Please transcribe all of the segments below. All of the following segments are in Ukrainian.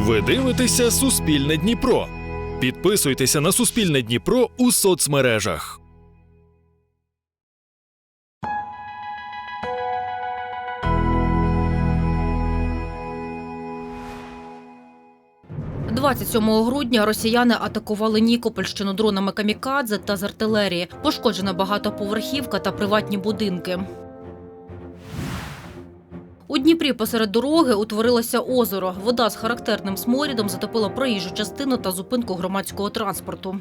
Ви дивитеся Суспільне Дніпро. Підписуйтеся на Суспільне Дніпро у соцмережах. – 27 грудня росіяни атакували Нікопольщину дронами камікадзе та з артилерії. Пошкоджена багатоповерхівка та приватні будинки. Дніпрі посеред дороги утворилося озеро. Вода з характерним сморідом затопила проїжджу частину та зупинку громадського транспорту.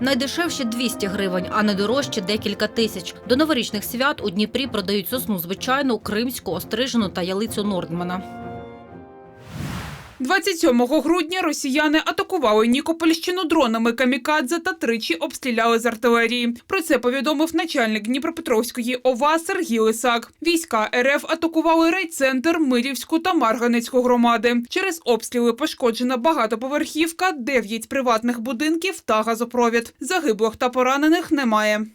Найдешевші 200 гривень, а найдорожче – декілька тисяч. До новорічних свят у Дніпрі продають сосну звичайну, кримську, острижену та ялицю Нордмана. 27 грудня росіяни атакували Нікопольщину дронами камікадзе та тричі обстріляли з артилерії. Про це повідомив начальник Дніпропетровської ОВА Сергій Лисак. Війська РФ атакували райцентр, Мирівську та Марганецьку громади. Через обстріли пошкоджена багатоповерхівка, 9 приватних будинків та газопровід. Загиблих та поранених немає.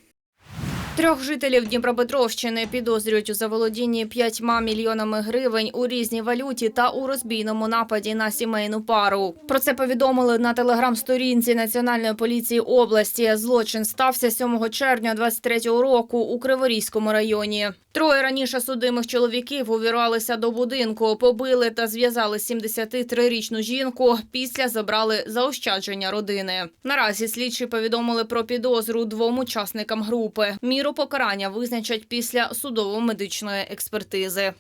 Трьох жителів Дніпропетровщини підозрюють у заволодінні п'ятьма мільйонами гривень у різній валюті та у розбійному нападі на сімейну пару. Про це повідомили на телеграм-сторінці Національної поліції області. Злочин стався 7 червня 23-го року у Криворізькому районі. Троє раніше судимих чоловіків увірвалися до будинку, побили та зв'язали 73-річну жінку. Після забрали заощадження родини. Наразі слідчі повідомили про підозру двом учасникам групи. Міру покарання визначать після судово-медичної експертизи.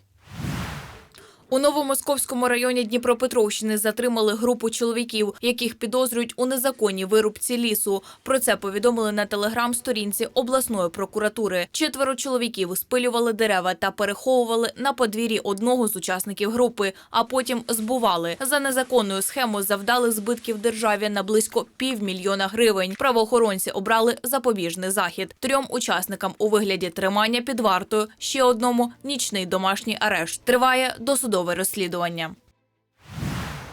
У Новомосковському районі Дніпропетровщини затримали групу чоловіків, яких підозрюють у незаконній вирубці лісу. Про це повідомили на телеграм-сторінці обласної прокуратури. Четверо чоловіків спилювали дерева та переховували на подвір'ї одного з учасників групи, а потім збували. За незаконною схемою завдали збитків державі на близько півмільйона гривень. Правоохоронці обрали запобіжний захід. Трьом учасникам у вигляді тримання під вартою, ще одному нічний домашній арешт. Триває досудове розслідування.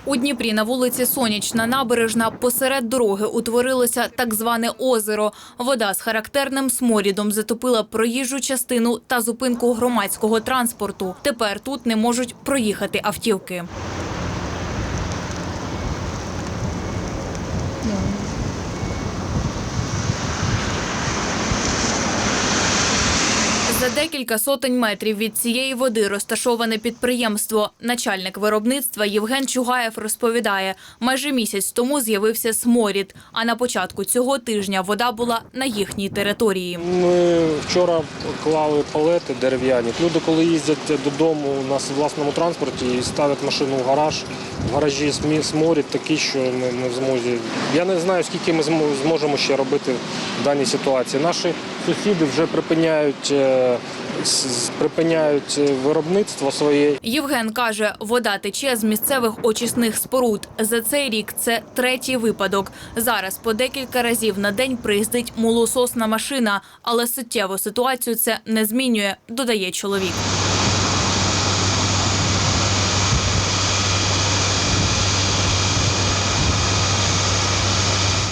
У Дніпрі на вулиці Сонячна набережна посеред дороги утворилося так зване озеро. Вода з характерним сморідом затопила проїжджу частину та зупинку громадського транспорту. Тепер тут не можуть проїхати автівки. За декілька сотень метрів від цієї води розташоване підприємство. Начальник виробництва Євген Чугаєв розповідає, майже місяць тому з'явився сморід, а на початку цього тижня вода була на їхній території. Ми вчора клали палети дерев'яні. Люди, коли їздять додому у на власному транспорті і ставлять машину в гараж, в гаражі сморід такий, що не, не в змозі. Я не знаю, скільки ми змо- зможемо ще робити в даній ситуації. Наші сусіди вже припиняють, е, припиняють е, виробництво своє Євген каже, вода тече з місцевих очисних споруд. За цей рік це третій випадок. Зараз по декілька разів на день приїздить молососна машина, але суттєво ситуацію це не змінює, додає чоловік.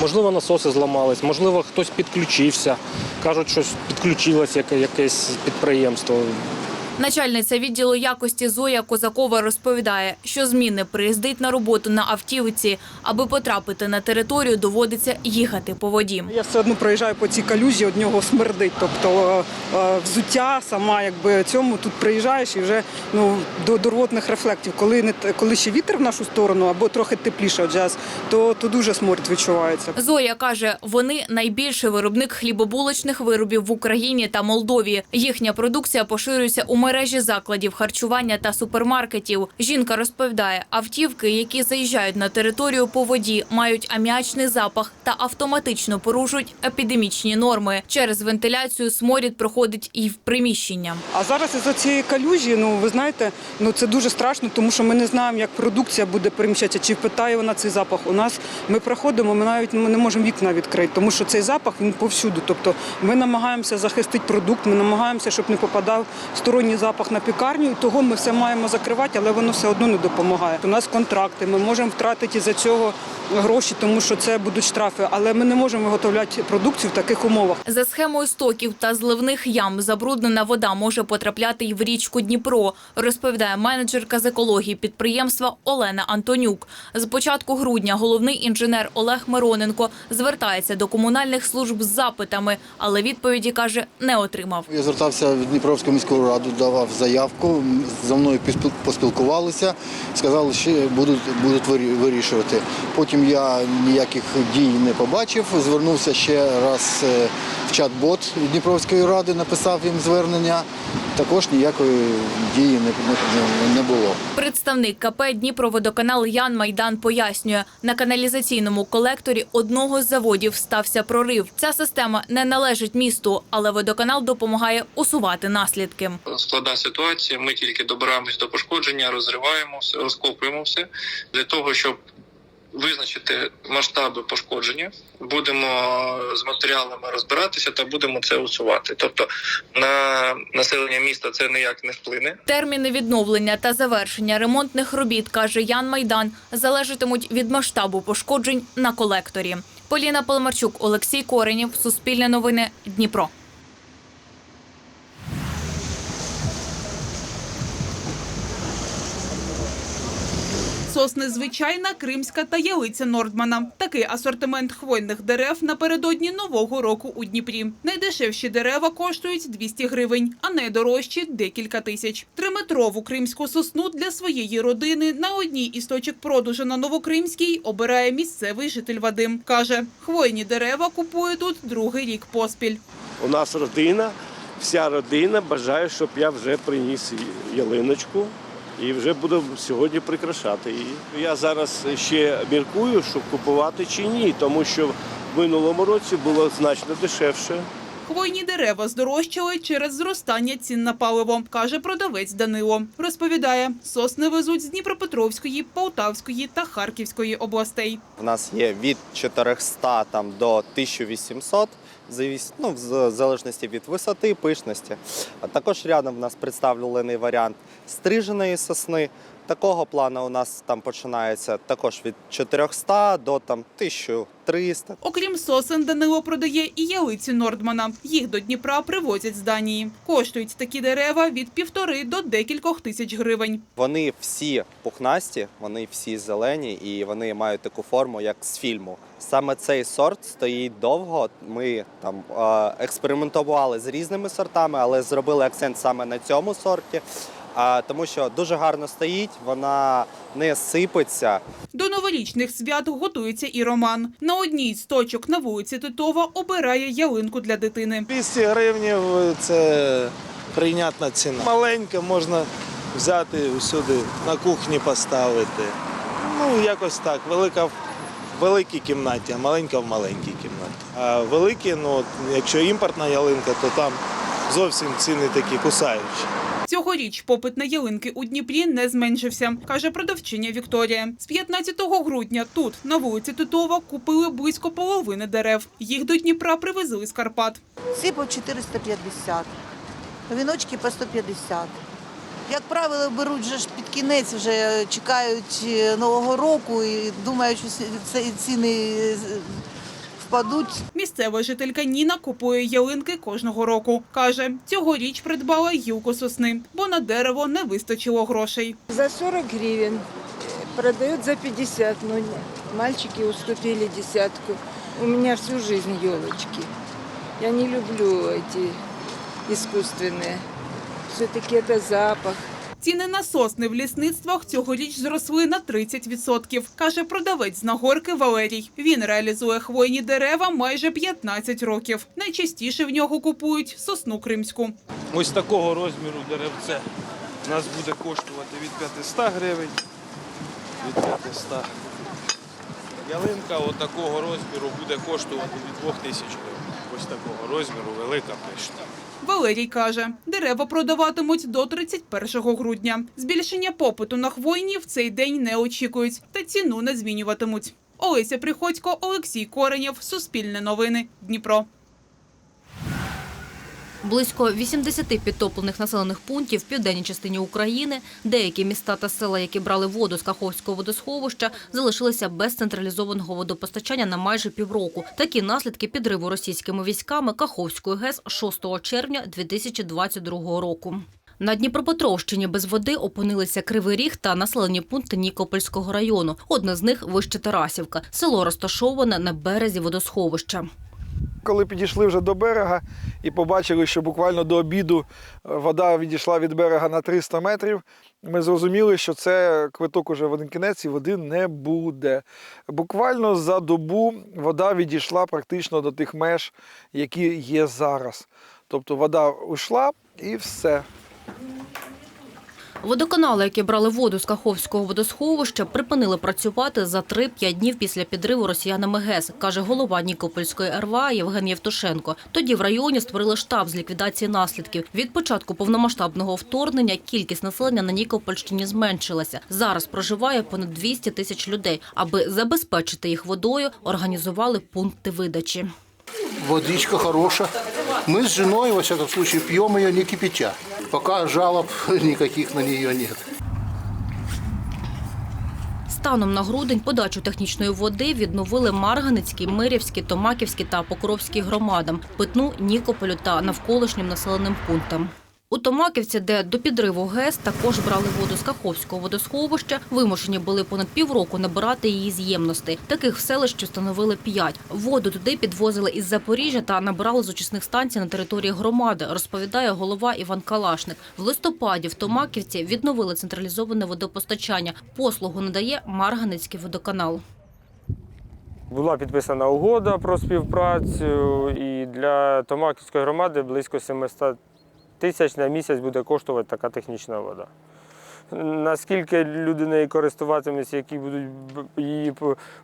Можливо, насоси зламались, можливо, хтось підключився. Кажуть, що підключилось яке- якесь підприємство. Начальниця відділу якості Зоя Козакова розповідає, що зміни приїздить на роботу на автівці. Аби потрапити на територію, доводиться їхати по воді. Я все одно проїжджаю по цій калюжі, од нього смердить. Тобто е, е, взуття сама, якби цьому тут приїжджаєш і вже ну до, до рвотних рефлектів. Коли не коли ще вітер в нашу сторону або трохи тепліше джаз, то, то дуже сморід відчувається. Зоя каже, вони найбільший виробник хлібобулочних виробів в Україні та Молдові. Їхня продукція поширюється у мережі закладів харчування та супермаркетів. Жінка розповідає, автівки, які заїжджають на територію по воді, мають аміачний запах та автоматично порушують епідемічні норми. Через вентиляцію сморід проходить і в приміщення. А зараз із цієї калюжі, ну ви знаєте, ну це дуже страшно, тому що ми не знаємо, як продукція буде переміщатися, чи впитає вона цей запах. У нас ми проходимо, ми навіть ми не можемо вікна відкрити, тому що цей запах він повсюду. Тобто ми намагаємося захистити продукт, ми намагаємося, щоб не попадав сторонній сьогодні запах на пікарню, і того ми все маємо закривати, але воно все одно не допомагає. У нас контракти, ми можемо втратити за цього гроші, тому що це будуть штрафи, але ми не можемо виготовляти продукцію в таких умовах. За схемою стоків та зливних ям забруднена вода може потрапляти й в річку Дніпро, розповідає менеджерка з екології підприємства Олена Антонюк. З початку грудня головний інженер Олег Мироненко звертається до комунальних служб з запитами, але відповіді каже не отримав. Я звертався в Дніпровську міську раду, давав заявку. За мною поспілкувалися, сказали, що будуть, будуть вирішувати. Потім я ніяких дій не побачив. Звернувся ще раз е, в чат-бот Дніпровської ради, написав їм звернення. Також ніякої дії не, не, не було. Представник КП Дніпроводоканал Ян Майдан пояснює, на каналізаційному колекторі одного з заводів стався прорив. Ця система не належить місту, але водоканал допомагає усувати наслідки. складна ситуація. Ми тільки добираємось до пошкодження, розриваємо все, розкопуємо все для того, щоб визначити масштаби пошкодження. Будемо з матеріалами розбиратися та будемо це усувати. Тобто на населення міста це ніяк не вплине. Терміни відновлення та завершення ремонтних робіт, каже Ян Майдан, залежатимуть від масштабу пошкоджень на колекторі. Поліна Поломарчук, Олексій Коренів, Суспільне новини, Дніпро. Сосни звичайна, кримська та ялиця Нордмана. Такий асортимент хвойних дерев напередодні нового року у Дніпрі. Найдешевші дерева коштують 200 гривень, а найдорожчі – декілька тисяч. Триметрову кримську сосну для своєї родини на одній із точок продажу на Новокримській обирає місцевий житель Вадим. Каже, хвойні дерева купує тут другий рік поспіль. У нас родина, вся родина бажає, щоб я вже приніс ялиночку і вже буду сьогодні прикрашати її. Я зараз ще міркую, щоб купувати чи ні, тому що в минулому році було значно дешевше. Хвойні дерева здорожчали через зростання цін на паливо, каже продавець Данило. Розповідає, сосни везуть з Дніпропетровської, Полтавської та Харківської областей. У нас є від 400 там, до 1800, завіс- ну, в залежності від висоти, пишності. А також рядом в нас представлений варіант стриженої сосни. Такого плану у нас там починається також від 400 до там, 1300. Окрім сосен, Данило продає і ялиці Нордмана. Їх до Дніпра привозять з Данії. Коштують такі дерева від півтори до декількох тисяч гривень. Вони всі пухнасті, вони всі зелені і вони мають таку форму, як з фільму. Саме цей сорт стоїть довго. Ми там експериментували з різними сортами, але зробили акцент саме на цьому сорті. А тому що дуже гарно стоїть, вона не сипеться, До новорічних свят готується і Роман. На одній з точок на вулиці Титова обирає ялинку для дитини. 200 гривнів це прийнятна ціна. Маленька можна взяти усюди, на кухні поставити. Ну, якось так. Велика в великій кімнаті, а маленька в маленькій кімнаті. А великі, ну, якщо імпортна ялинка, то там зовсім ціни такі кусаючі. Цьогоріч попит на ялинки у Дніпрі не зменшився, каже продавчиня Вікторія. З 15 грудня тут, на вулиці Титова, купили близько половини дерев. Їх до Дніпра привезли з Карпат. Ці по 450, віночки по 150. Як правило, беруть же ж під кінець, вже чекають е, Нового року і думають, що ці- ці ціни е, впадуть. Місцева жителька Ніна купує ялинки кожного року. Каже, цьогоріч придбала гілку сосни, бо на дерево не вистачило грошей. За 40 гривен. Продают за 50. Но мальчики уступили десятку. У меня всю жизнь елочки. Я не люблю эти искусственные. Все-таки это запах. Ціни на сосни в лісництвах цьогоріч зросли на 30%, каже продавець з Нагорки Валерій. Він реалізує хвойні дерева майже 15 років. Найчастіше в нього купують сосну кримську. Ось такого розміру деревце нас буде коштувати від 500 гривень. Від 500. Ялинка такого розміру буде коштувати від 2000 гривень. Ось такого розміру, велика пишна. Валерій каже, дерева продаватимуть до 31 грудня. Збільшення попиту на хвойні в цей день не очікують та ціну не змінюватимуть. Олеся Приходько, Олексій Коренєв, Суспільне новини, Дніпро. Близько 80 підтоплених населених пунктів в південній частині України, деякі міста та села, які брали воду з Каховського водосховища, залишилися без централізованого водопостачання на майже півроку. Такі наслідки підриву російськими військами Каховської ГЕС 6 червня 2022 року. На Дніпропетровщині без води опинилися Кривий Ріг та населені пункти Нікопольського району. Одне з них – вище Тарасівка. Село розташоване на березі водосховища. Коли підійшли вже до берега і побачили, що буквально до обіду е, вода відійшла від берега на 300 метрів, ми зрозуміли, що це квиток уже в один кінець і води не буде. Буквально за добу вода відійшла практично до тих меж, які є зараз. Тобто вода ушла і все. Водоканали, які брали воду з Каховського водосховища, припинили працювати за 3-5 днів після підриву росіянами ГЕС, каже голова Нікопольської РВА Євген Євтушенко. Тоді в районі створили штаб з ліквідації наслідків. Від початку повномасштабного вторгнення кількість населення на Нікопольщині зменшилася. Зараз проживає понад 200 тисяч людей. Аби забезпечити їх водою, організували пункти видачі. Водичка хорошая. Мы с женой, во всяком случае, пьем ее не кипятя. Пока жалоб никаких на нее нет. Станом на грудень подачу технічної води відновили Марганецькій, Мирівській, Томаківській та Покровській громадам, Питну, Нікополю та навколишнім населеним пунктам. У Томаківці, де до підриву ГЕС також брали воду з Каховського водосховища, вимушені були понад півроку набирати її з ємностей. Таких в селищі встановили п'ять. Воду туди підвозили із Запоріжжя та набирали з очисних станцій на території громади, розповідає голова Іван Калашник. В листопаді в Томаківці відновили централізоване водопостачання. Послугу надає Марганецький водоканал. Була підписана угода про співпрацю, і для Томаківської громади близько 700 тисяч на місяць буде коштувати така технічна вода. Наскільки люди нею користуватимуться, які будуть її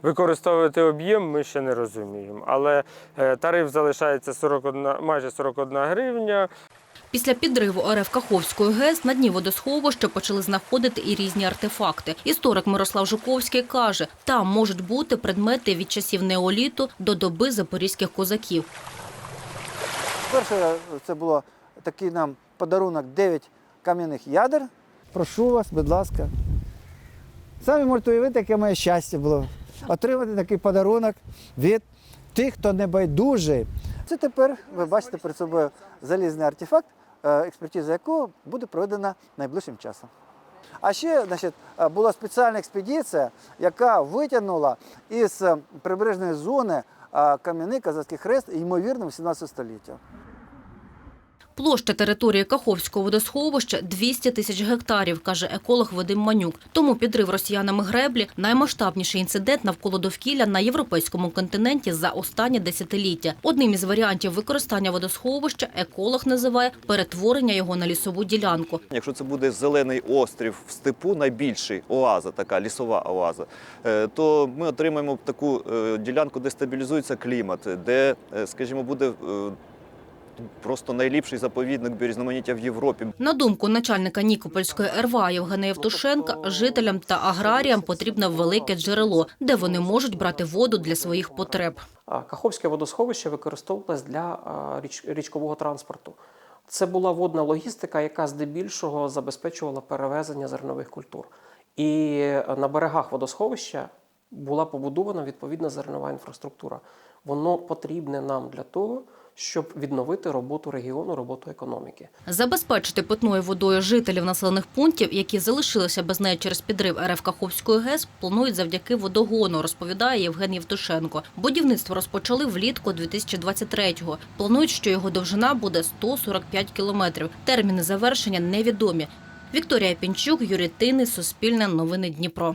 використовувати об'єм, ми ще не розуміємо. Але е, тариф залишається 41, майже 41 гривня. Після підриву РФ Каховської ГЕС на дні водосховища почали знаходити і різні артефакти. Історик Мирослав Жуковський каже, там можуть бути предмети від часів неоліту до доби запорізьких козаків. Перше, це було такий нам подарунок 9 кам'яних ядер. Прошу вас, будь ласка. Самі можете уявити, яке моє щастя було отримати такий подарунок від тих, хто не байдужий. Це тепер ви бачите перед собою залізний артефакт, е, експертиза якого буде проведена найближчим часом. А ще значить, е, була спеціальна експедиція, яка витягнула із е, прибережної зони кам'яний козацький хрест, ймовірно, 18 століття. Площа території Каховського водосховища 200 тисяч гектарів, каже еколог Вадим Манюк. Тому підрив росіянами греблі – наймасштабніший інцидент навколо довкілля на європейському континенті за останні десятиліття. Одним із варіантів використання водосховища еколог називає перетворення його на лісову ділянку. Якщо це буде зелений острів в степу, найбільший оаза, така лісова оаза, е, то ми отримаємо таку е, ділянку, де стабілізується клімат, де, е, скажімо, буде просто найліпший заповідник біорізноманіття в Європі. На думку начальника Нікопольської РВА Євгена Євтушенка, жителям та аграріям потрібне велике джерело, де вони можуть брати воду для своїх потреб. Каховське водосховище використовувалось для річ- річкового транспорту. Це була водна логістика, яка здебільшого забезпечувала перевезення зернових культур. І на берегах водосховища була побудована відповідна зернова інфраструктура. Воно потрібне нам для того, щоб відновити роботу регіону, роботу економіки. Забезпечити питною водою жителів населених пунктів, які залишилися без неї через підрив РФ Каховської ГЕС, планують завдяки водогону, розповідає Євген Євтушенко. Будівництво розпочали влітку 2023-го. Планують, що його довжина буде 145 кілометрів. Терміни завершення невідомі. Вікторія Пінчук, Юрій Тини, Суспільне новини Дніпро.